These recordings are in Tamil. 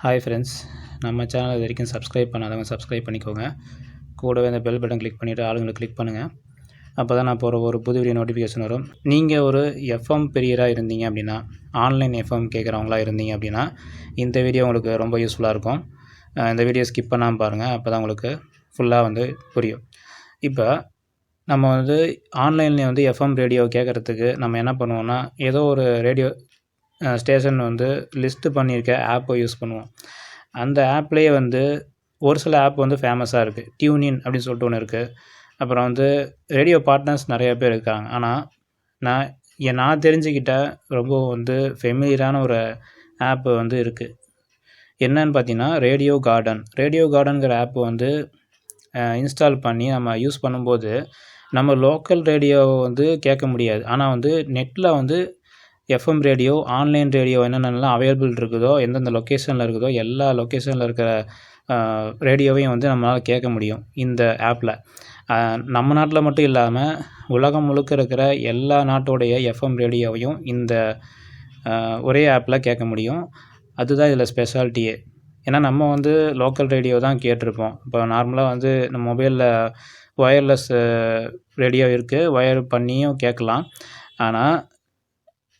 ஹாய் ஃப்ரெண்ட்ஸ் நம்ம சேனல் இது வரைக்கும் சப்ஸ்கிரைப் பண்ணாதவங்க சப்ஸ்கிரைப் பண்ணிக்கோங்க. கூடவே அந்த பெல் பட்டன் கிளிக் பண்ணிவிட்டு ஆளுங்களை கிளிக் பண்ணுங்கள் அப்போ தான் நான் போகிற ஒரு புது வீடியோ நோட்டிஃபிகேஷன் வரும். நீங்கள் ஒரு எஃப்எம் பெரியராக இருந்தீங்க அப்படின்னா ஆன்லைன் எஃப்எம் கேட்குறவங்களா இருந்தீங்க அப்படின்னா இந்த வீடியோ உங்களுக்கு ரொம்ப யூஸ்ஃபுல்லாக இருக்கும். இந்த வீடியோ ஸ்கிப் பண்ணாமல் பாருங்கள் அப்போ தான் உங்களுக்கு ஃபுல்லாக வந்து புரியும். இப்போ நம்ம வந்து ஆன்லைனில் வந்து எஃப்எம் ரேடியோ கேட்குறதுக்கு நம்ம என்ன பண்ணுவோம்னா ஏதோ ஒரு ரேடியோ ஸ்டேஷன் வந்து லிஸ்ட்டு பண்ணியிருக்க ஆப்பை யூஸ் பண்ணுவோம். அந்த ஆப்லேயே வந்து ஒரு சில ஆப் வந்து ஃபேமஸாக இருக்குது டியூனின் அப்படின்னு சொல்லிட்டு ஒன்று இருக்குது அப்புறம் வந்து ரேடியோ பார்ட்னர்ஸ் நிறைய பேர் இருக்காங்க. ஆனால் நான் என் நான் தெரிஞ்சுக்கிட்ட ரொம்ப வந்து ஃபெமிலியரான ஒரு ஆப்பு வந்து இருக்குது என்னன்னு பார்த்தீங்கன்னா ரேடியோ கார்டன் ரேடியோ கார்டனுங்கிற ஆப் வந்து இன்ஸ்டால் பண்ணி நம்ம யூஸ் பண்ணும்போது நம்ம லோக்கல் ரேடியோ வந்து கேட்க முடியாது. ஆனால் வந்து நெட்டில் வந்து எஃப்எம் ரேடியோ ஆன்லைன் ரேடியோ என்னென்னலாம் அவைலபிள் இருக்குதோ எந்தெந்த லொக்கேஷனில் இருக்குதோ எல்லா லொக்கேஷனில் இருக்கிற ரேடியோவையும் வந்து நம்மளால் கேட்க முடியும் இந்த ஆப்பில் நம்ம நாட்டில் மட்டும் இல்லாமல் உலகம் முழுக்க இருக்கிற எல்லா நாட்டோடைய எஃப்எம் ரேடியோவையும் இந்த ஒரே ஆப்பில் கேட்க முடியும். அதுதான் இதில் ஸ்பெஷாலிட்டியே ஏன்னா நம்ம வந்து லோக்கல் ரேடியோ தான் கேட்டிருப்போம். இப்போ நார்மலாக வந்து நம்ம மொபைலில் ஒயர்லெஸ் ரேடியோ இருக்குது ஒயர் பண்ணியும் கேட்கலாம். ஆனால்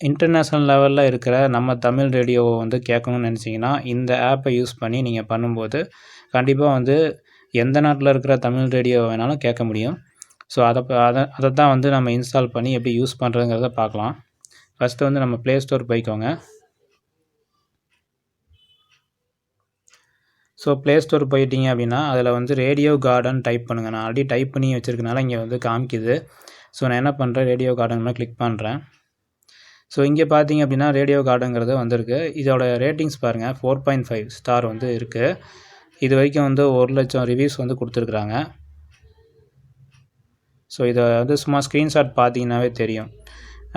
இன்டர்நேஷ்னல் லெவலில் இருக்கிற நம்ம தமிழ் ரேடியோவை வந்து கேட்கணும்னு நினச்சிங்கன்னா இந்த ஆப்பை யூஸ் பண்ணி நீங்கள் பண்ணும்போது கண்டிப்பாக வந்து எந்த நாட்டில் இருக்கிற தமிழ் ரேடியோ வேணாலும் கேட்க முடியும். ஸோ அதை அதை அதை தான் வந்து நம்ம இன்ஸ்டால் பண்ணி எப்படி யூஸ் பண்ணுறதுங்கிறத பார்க்கலாம். ஃபஸ்ட்டு வந்து நம்ம ப்ளே ஸ்டோர் போய்க்கோங்க. ஸோ ப்ளே ஸ்டோர் போயிட்டீங்க அப்படின்னா அதில் வந்து ரேடியோ கார்டன் டைப் பண்ணுங்கள் நான் ஆல்ரெடி டைப் பண்ணி வச்சுருக்கனால இங்கே வந்து காமிக்குது. ஸோ நான் என்ன பண்ணுறேன் ரேடியோ கார்டன் மேலே கிளிக் பண்ணுறேன் ஸோ இங்கே பார்த்தீங்க அப்படின்னா ரேடியோ கார்டுங்கிறது வந்திருக்கு. இதோட ரேட்டிங்ஸ் பாருங்கள் ஃபோர் பாயிண்ட் ஃபைவ் ஸ்டார் வந்து இருக்குது இது வரைக்கும் வந்து ஒரு லட்சம் ரிவ்யூஸ் வந்து கொடுத்துருக்குறாங்க. ஸோ இதை வந்து சும்மா ஸ்க்ரீன்ஷாட் பார்த்தீங்கன்னாவே தெரியும்.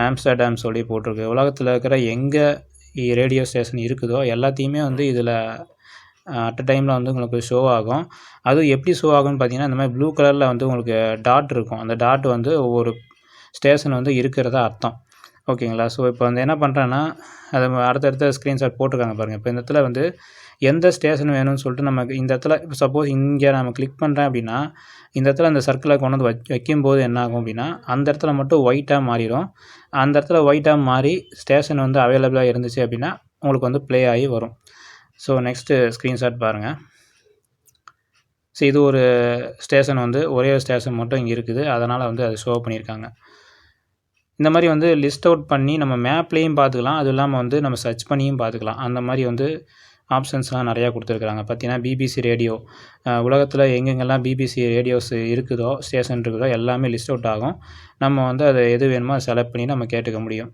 ஆம்ஸ்டர்டாம் சொல்லி போட்டிருக்கு. உலகத்தில் இருக்கிற எங்கே ரேடியோ ஸ்டேஷன் இருக்குதோ எல்லாத்தையுமே வந்து இதில் அட் அ டைமில் வந்து உங்களுக்கு ஷோ ஆகும். அதுவும் எப்படி ஷோ ஆகும்னு பார்த்தீங்கன்னா இந்த மாதிரி ப்ளூ கலரில் வந்து உங்களுக்கு டாட் இருக்கும். அந்த டாட் வந்து ஒவ்வொரு ஸ்டேஷன் வந்து இருக்கிறதா அர்த்தம். ஓகேங்களா? ஸோ இப்போ வந்து என்ன பண்ணுறேன்னா அதை அடுத்தடுத்த ஸ்க்ரீன்ஷாட் போட்டிருக்காங்க பாருங்கள் இப்போ இந்த இடத்துல வந்து எந்த ஸ்டேஷன் வேணும்னு சொல்லிட்டு நமக்கு இந்த இடத்துல இப்போ சப்போஸ் இங்கே நம்ம கிளிக் பண்ணுறேன் அப்படின்னா இந்த இடத்துல அந்த சர்க்கிளை கொண்டு வந்து வச் வைக்கும்போது என்ன ஆகும் அப்படின்னா அந்த இடத்துல மட்டும் ஒயிட்டாக மாறிடும். அந்த இடத்துல ஒயிட்டாக மாறி ஸ்டேஷன் வந்து அவைலபிளாக இருந்துச்சு அப்படின்னா உங்களுக்கு வந்து ப்ளே ஆகி வரும். ஸோ நெக்ஸ்ட்டு ஸ்க்ரீன்ஷாட் பாருங்கள் ஸோ இது ஒரு ஸ்டேஷன் வந்து ஒரே ஸ்டேஷன் மட்டும் இங்கே இருக்குது. அதனால் வந்து அது ஷோ பண்ணியிருக்காங்க. இந்த மாதிரி வந்து லிஸ்ட் அவுட் பண்ணி நம்ம மேப்லேயும் பார்த்துக்கலாம் அதுவும் இல்லாமல் வந்து நம்ம சர்ச் பண்ணியும் பார்த்துக்கலாம் அந்த மாதிரி வந்து ஆப்ஷன்ஸ்லாம் நிறையா கொடுத்துருக்குறாங்க. பார்த்தீங்கன்னா பிபிசி ரேடியோ உலகத்தில் எங்கெங்கெல்லாம் பிபிசி ரேடியோஸ் இருக்குதோ ஸ்டேஷன் இருக்குதோ எல்லாமே லிஸ்ட் அவுட் ஆகும். நம்ம வந்து அதை எது வேணுமோ அதை செலக்ட் பண்ணி நம்ம கேட்டுக்க முடியும்.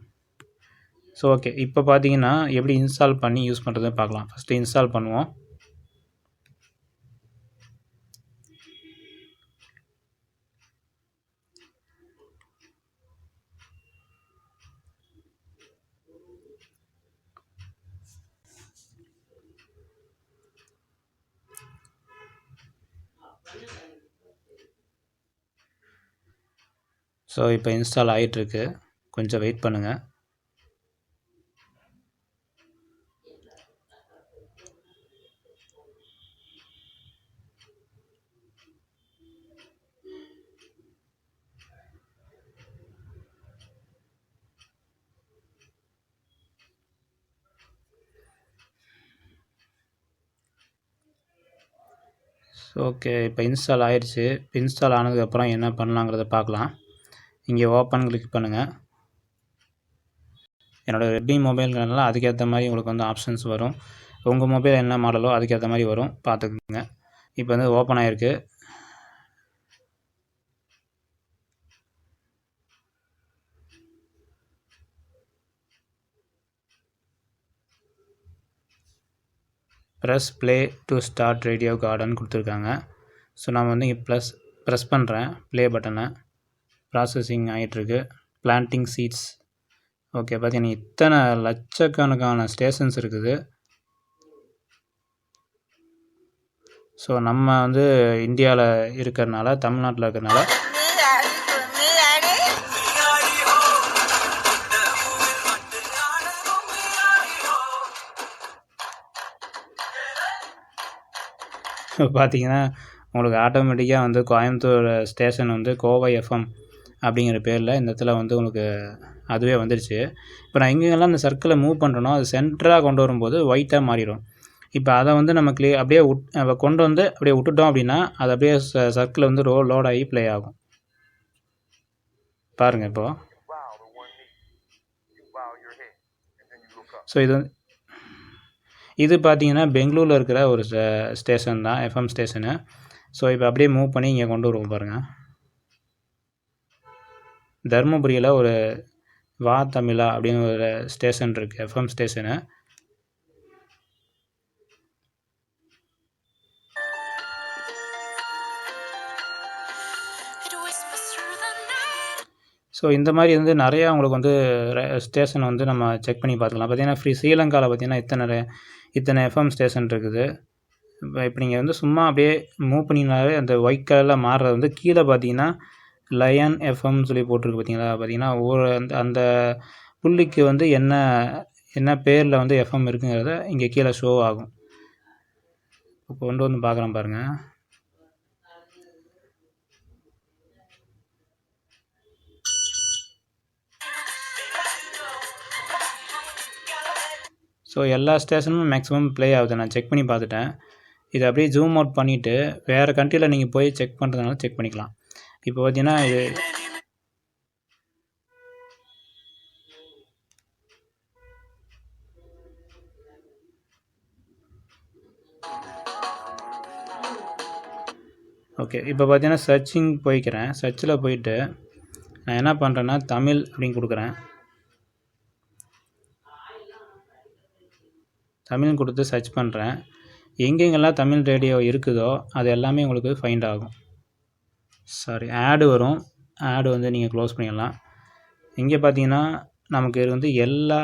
ஸோ ஓகே இப்போ பார்த்தீங்கன்னா எப்படி இன்ஸ்டால் பண்ணி யூஸ் பண்ணுறதுன்னு பார்க்கலாம். ஃபஸ்ட்டு இன்ஸ்டால் பண்ணுவோம். ஸோ இப்போ இன்ஸ்டால் ஆகிட்டுருக்கு கொஞ்சம் வெயிட் பண்ணுங்கள் ஓகே இப்போ இன்ஸ்டால் ஆயிடுச்சு. இன்ஸ்டால் ஆனதுக்கப்புறம் என்ன பண்ணலாங்கிறத பார்க்கலாம் இங்கே ஓப்பன் கிளிக் பண்ணுங்கள் என்னோடய ரெட்மி மொபைல்னால அதுக்கேற்ற மாதிரி உங்களுக்கு வந்து ஆப்ஷன்ஸ் வரும். உங்கள் மொபைல் என்ன மாடலோ அதுக்கேற்ற மாதிரி வரும். பார்த்துக்குங்க இப்போ வந்து ஓப்பன் ஆகிருக்கு press play to start radio garden கொடுத்துருக்காங்க. ஸோ நான் வந்து இங்கே ப்ளஸ் ப்ரெஸ் பண்ணுறேன் ப்ளே பட்டனை ப்ராசஸிங் ஆகிட்டுருக்கு பிளான்டிங் சீட்ஸ் ஓகே பார்த்தீங்கன்னா இத்தனை லட்சக்கணக்கான ஸ்டேஷன்ஸ் இருக்குது. ஸோ நம்ம வந்து இந்தியாவில் இருக்கிறனால தமிழ்நாட்டில் இருக்கிறனால பார்த்தீங்கன்னா உங்களுக்கு ஆட்டோமேட்டிக்காக வந்து கோயம்புத்தூர் ஸ்டேஷன் வந்து கோவை எஃப்எம் அப்படிங்கிற பேரில் இந்த இடத்துல வந்து உங்களுக்கு அதுவே வந்துடுச்சு இப்போ நான் எங்கெங்கெல்லாம் அந்த சர்க்கிளை மூவ் பண்ணுறனோ அது சென்டராக கொண்டு வரும்போது ஒயிட்டாக மாறிடும். இப்போ அதை வந்து நம்ம க்ளீ அப்படியே உட் கொண்டு வந்து அப்படியே விட்டுட்டோம் அப்படின்னா அது அப்படியே ச சர்க்கிள் வந்து ரோ லோட் ஆகி ப்ளே ஆகும். பாருங்கள் இப்போது ஸோ இது வந்து இது பார்த்தீங்கன்னா பெங்களூரில் இருக்கிற ஒரு ஸ்டேஷன் தான் எஃப்எம் ஸ்டேஷனு ஸோ இப்போ அப்படியே மூவ் பண்ணி இங்கே கொண்டு வருவோம் பாருங்கள் தருமபுரியில் ஒரு வா தமிழா அப்படின்னு ஒரு ஸ்டேஷன் இருக்குது எஃப்எம் ஸ்டேஷனு. ஸோ இந்த மாதிரி வந்து நிறையா உங்களுக்கு வந்து ஸ்டேஷன் வந்து நம்ம செக் பண்ணி பார்த்துக்கலாம். பார்த்தீங்கன்னா ஃப்ரீ ஸ்ரீலங்காவில் பார்த்தீங்கன்னா இத்தனை இத்தனை எஃப்எம் ஸ்டேஷன் இருக்குது. இப்போ இப்போ நீங்கள் வந்து சும்மா அப்படியே மூவ் பண்ணிங்கனாவே அந்த ஒயிட் கலரில் மாறுறது வந்து கீழே பார்த்தீங்கன்னா லயன் எஃப்எம்னு சொல்லி போட்டிருக்கு பார்த்தீங்களா? பார்த்தீங்கன்னா ஒவ்வொரு அந்த அந்த புள்ளிக்கு வந்து என்ன என்ன பேரில் வந்து எஃப்எம் இருக்குங்கிறத இங்கே கீழே ஷோ ஆகும். இப்போ கொண்டு வந்து பார்க்குறேன் பாருங்கள் ஸோ எல்லா ஸ்டேஷனும் மேக்ஸிமம் ப்ளே ஆகுது. நான் செக் பண்ணி பார்த்துட்டேன். இதை அப்படியே ஜூம் அவுட் பண்ணிவிட்டு வேறு கண்ட்ரியில் நீங்கள் போய் செக் பண்ணுறதுனால செக் பண்ணிக்கலாம். இப்போ பார்த்தீங்கன்னா இது ஓகே இப்போ பார்த்தீங்கன்னா சர்ச்சிங் போய்க்கிறேன். சர்ச்சில் போயிட்டு நான் என்ன பண்ணுறேன்னா தமிழ் அப்படின்னு கொடுக்குறேன். தமிழ் கொடுத்து சர்ச் பண்ணுறேன் எங்கெங்கெல்லாம் தமிழ் ரேடியோ இருக்குதோ அது எல்லாமே உங்களுக்கு ஃபைண்ட் ஆகும். சாரி ஆடு வரும். ஆடு வந்து நீங்கள் க்ளோஸ் பண்ணிடலாம். இங்கே பார்த்தீங்கன்னா நமக்கு இது வந்து எல்லா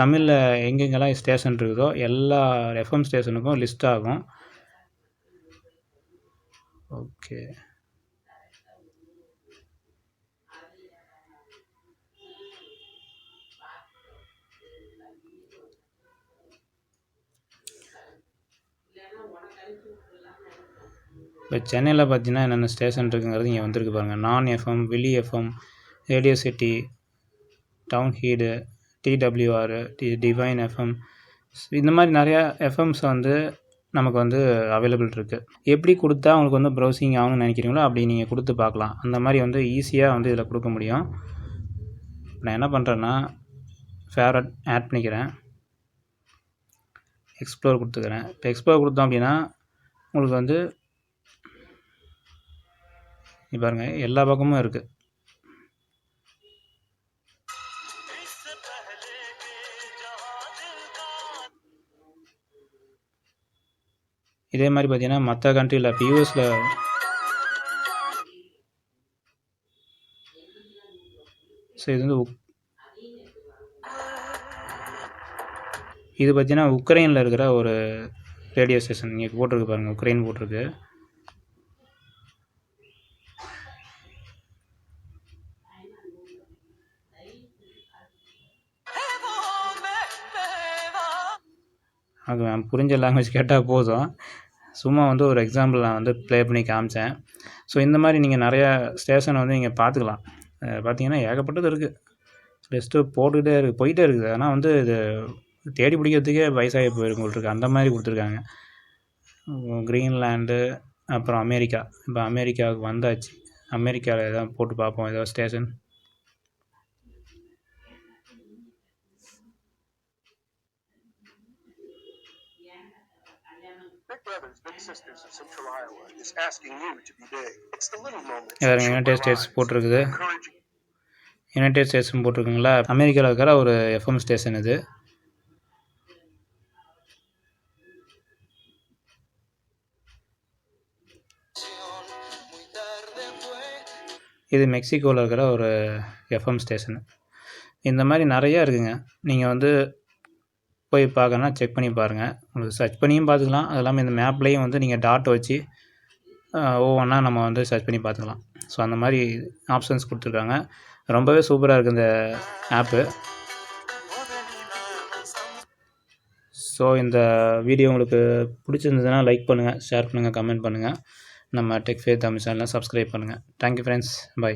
தமிழில் எங்கெங்கெல்லாம் ஸ்டேஷன் இருக்குதோ எல்லா எஃப்எம் ஸ்டேஷனுக்கும் லிஸ்ட் ஆகும். ஓகே இப்போ சென்னையில் பார்த்தீங்கன்னா என்னென்ன ஸ்டேஷன் இருக்குங்கிறது இங்கே வந்திருக்கு பாருங்கள். நான் எஃப்எம் விலி எஃப்எம் ரேடியோ சிட்டி டவுன் ஹீடு டிடபிள்யூஆர் டி டிவைன் எஃப்எம் இந்த மாதிரி நிறையா எஃப்எம்ஸ் வந்து நமக்கு வந்து அவைலபிள் இருக்குது எப்படி கொடுத்தா உங்களுக்கு வந்து ப்ரௌசிங் ஆகணும்னு நினைக்கிறீங்களோ அப்படி நீங்கள் கொடுத்து பார்க்கலாம். அந்த மாதிரி வந்து ஈஸியாக வந்து இதில் கொடுக்க முடியும். நான் என்ன பண்ணுறேன்னா ஃபேவரட் ஆட் பண்ணிக்கிறேன். எக்ஸ்ப்ளோர் கொடுத்துக்கிறேன். இப்போ எக்ஸ்ப்ளோர் கொடுத்தோம் அப்படின்னா உங்களுக்கு வந்து இங்க பாருங்க எல்லா பக்கமும் இருக்குது இதே மாதிரி பார்த்தீங்கன்னா மற்ற கண்ட்ரியில் இப்போ யூஎஸில் ஸோ இது வந்து உக்- இது பார்த்தீங்கன்னா உக்ரைனில் இருக்கிற ஒரு ரேடியோ ஸ்டேஷன் இங்கே போட்டிருக்கு பாருங்கள் உக்ரைன் போட்டிருக்கு. அது புரிஞ்ச லாங்குவேஜ் கேட்டால் போதும். சும்மா வந்து ஒரு எக்ஸாம்பிள் நான் வந்து ப்ளே பண்ணி காமிச்சேன். ஸோ இந்த மாதிரி நீங்கள் நிறையா ஸ்டேஷன் வந்து நீங்கள் பார்த்துக்கலாம் பார்த்தீங்கன்னா ஏகப்பட்டது இருக்குது லிஸ்ட்டு போட்டுக்கிட்டே இருக்குது போயிட்டே இருக்குது. ஆனால் வந்து இது தேடி பிடிக்கிறதுக்கே வயசாகி போயிருக்கும் அந்த மாதிரி கொடுத்துருக்காங்க. க்ரீன்லேண்டு அப்புறம் அமெரிக்கா. இப்போ அமெரிக்காவுக்கு வந்தாச்சு. அமெரிக்காவில் எதாவது போட்டு பார்ப்போம் ஏதாவது ஸ்டேஷன் யுனைடெட் ஸ்டேட்ஸ். போட்டிருக்குது? யுனைடெட் ஸ்டேட்ஸ்னு போட்டிருக்குங்களா? அமெரிக்காவில் இருக்கிற ஒரு எஃப்எம் ஸ்டேஷன் இது. இது மெக்சிகோவில் இருக்கிற ஒரு எஃப்எம் ஸ்டேஷனு இந்த மாதிரி நிறையா இருக்குங்க. நீங்கள் வந்து போய் பார்க்கணுன்னா செக் பண்ணி பாருங்கள் உங்களுக்கு சர்ச் பண்ணியும் பார்த்துக்கலாம். அது இல்லாமல் இந்த மேப்லேயும் வந்து நீங்கள் டாட் வச்சு ஒவ்வொன்றா நம்ம வந்து சர்ச் பண்ணி பார்த்துக்கலாம். ஸோ அந்த மாதிரி ஆப்ஷன்ஸ் கொடுத்துருக்காங்க. ரொம்பவே சூப்பராக இருக்குது இந்த ஆப்பு ஸோ இந்த வீடியோ உங்களுக்கு பிடிச்சிருந்ததுன்னா லைக் பண்ணுங்கள் ஷேர் பண்ணுங்கள் கமெண்ட் பண்ணுங்கள் நம்ம டெக் ஃபே தமிழ் சேனலை சப்ஸ்கிரைப் பண்ணுங்கள் தேங்க்யூ ஃப்ரெண்ட்ஸ் பை